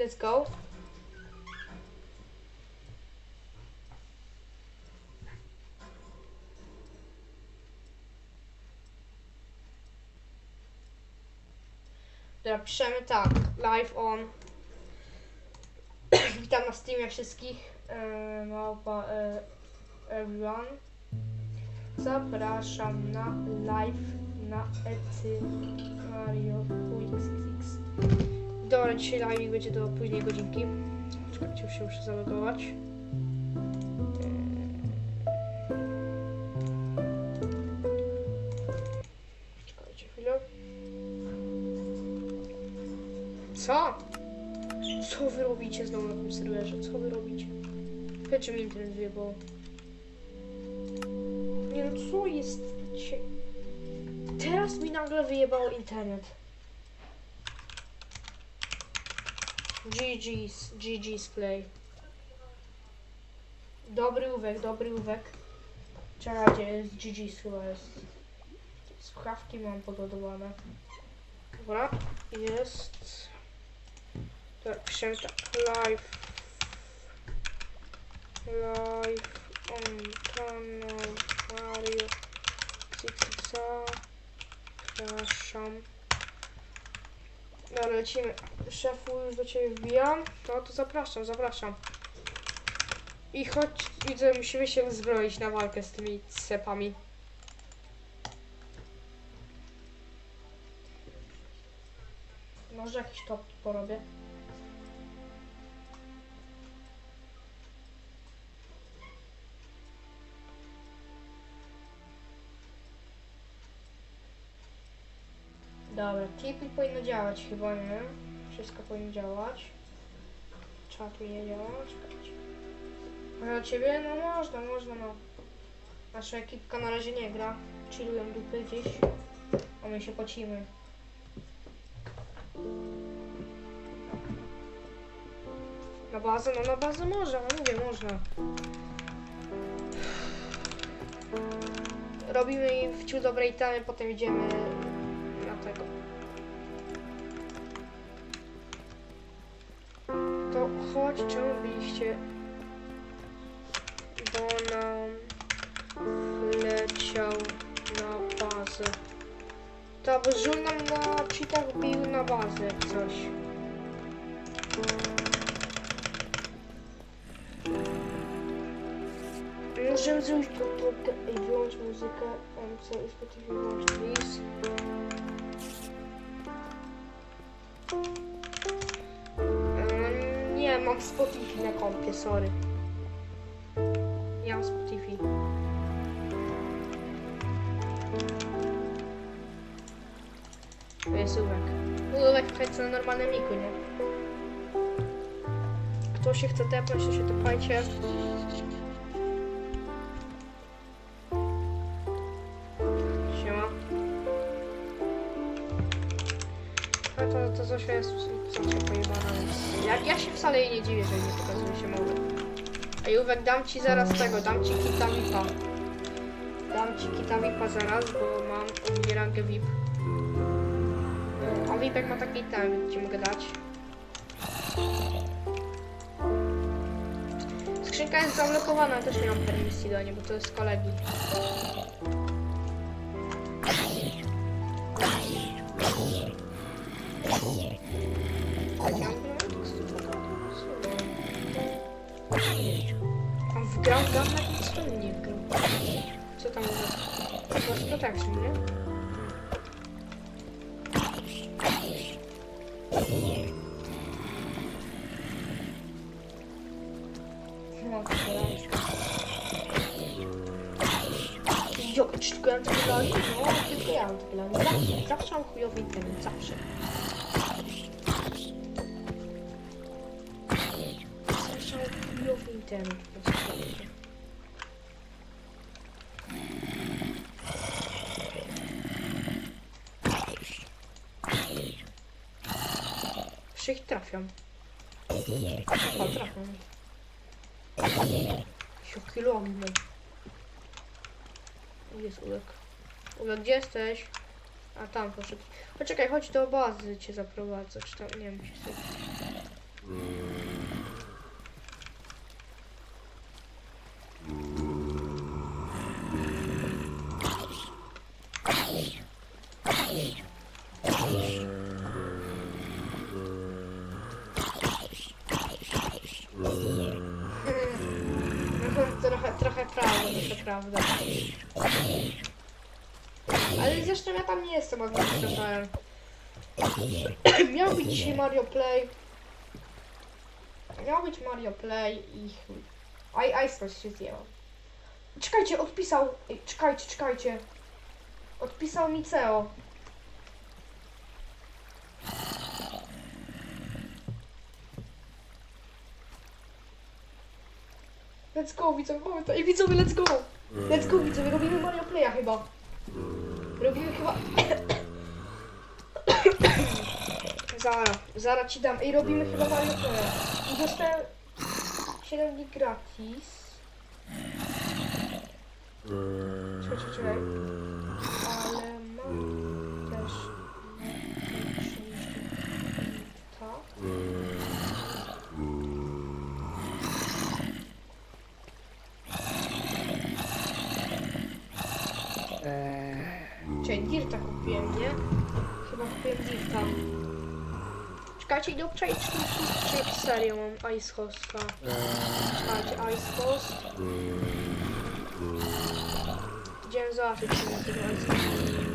Let's go. Dobra, piszemy tak. Live on. Witam na Steamie wszystkich. E, małpa e, everyone. Zapraszam na live na Ety Mario XXX. Dobra, dzisiaj live będzie do później godzinki. Czekajcie, się muszę zalogować. Eee. Czekajcie chwilę. Co? Co wy robicie znowu na tym serwerze? Co wy robicie? Wiecie, mi internet wyjebało. Nie no, co jest? Teraz mi nagle wyjebało internet. GG's, GG's play. Dobry uwek, dobry uwek. Czekajcie, jest GG's chyba jest. Skrawki mam podładowane. Dobra, jest. Tak, piszemy tak, live. Live on kanał Mario Cixa. Przepraszam. Dobra, lecimy. Szefu, już do ciebie wbijam. No to zapraszam, zapraszam. I chodź, widzę, musimy się uzbroić na walkę z tymi cepami. Może jakiś top porobię. Dobra, TP powinno działać chyba, nie? Wszystko powinno działać. Czat mi nie działa, czekajcie. A na ciebie? No można, można, no. Nasza ekipka na razie nie gra. Chillują dupy gdzieś. A my się pocimy. Na bazę? No na bazę można, no mówię, można. Robimy im wciu dobrej tamy, potem idziemy chodź, czemu byliście bo nam leciał na bazę. To bo żul na cheatach bił na bazę coś. Możemy zrobić to kropkę i wyłącz muzykę MC i Spotify włącz Spotify na kompie, sorry. Ja mam Spotify. To jest Uwek. Uwek chce na normalnym niku, nie? Kto się chce tepnąć, to się tepajcie. To, to Zosia jest Zosia pojebana, ja, ja się wcale jej nie dziwię, że nie pokazuje się mogę. A Juwek, dam ci zaraz tego, dam ci kita VIPa. Dam ci kita VIPa zaraz, bo mam u mnie rangę VIP. A VIPek ma taki ten, więc ci mogę dać. Skrzynka jest zablokowana, też nie mam permisji do niej, bo to jest kolegi. Tam wgrał gram na tym stronie nie wgrał. Co tam jest? Proszę protection, nie? No, to jest. Jo, czy tylko ja lagi? No, tylko ja takie lagi. Zawsze, mam chujowy internet. Zawsze prostu. Jeszcze ich trafiam. O, trafiam. Siokilomny. Jest Ulek. Ulek, gdzie jesteś? A tam poszedł. Poczekaj, chodź do bazy cię zaprowadzę. Czy tam, nie wiem, czy sobie... prawda. Ale zresztą ja tam nie jestem administratorem. Miał być dzisiaj Mario Play. Miał być Mario Play i chuj. Aj, Ice się zdjęła. Czekajcie, odpisał. Ej, czekajcie, czekajcie. Odpisał mi CEO. Let's go, widzowie. Ej, widzowie, let's go! Let's go, widzowie, robimy Mario Playa chyba. Robimy chyba... Zara, Zara ci dam. Ej, robimy chyba Mario Playa. I dostałem 7 dni gratis. Czekaj, czekaj, czekaj. Ale mam też... Tak. Dirta kupiłem, nie? Chyba kupiłem Dirta. Czekajcie, idę obczaić, czy czy- serio mam Ice Hosta. Czekajcie, Ice Host. Idziemy zobaczyć, czy ma tego Ice Hosta.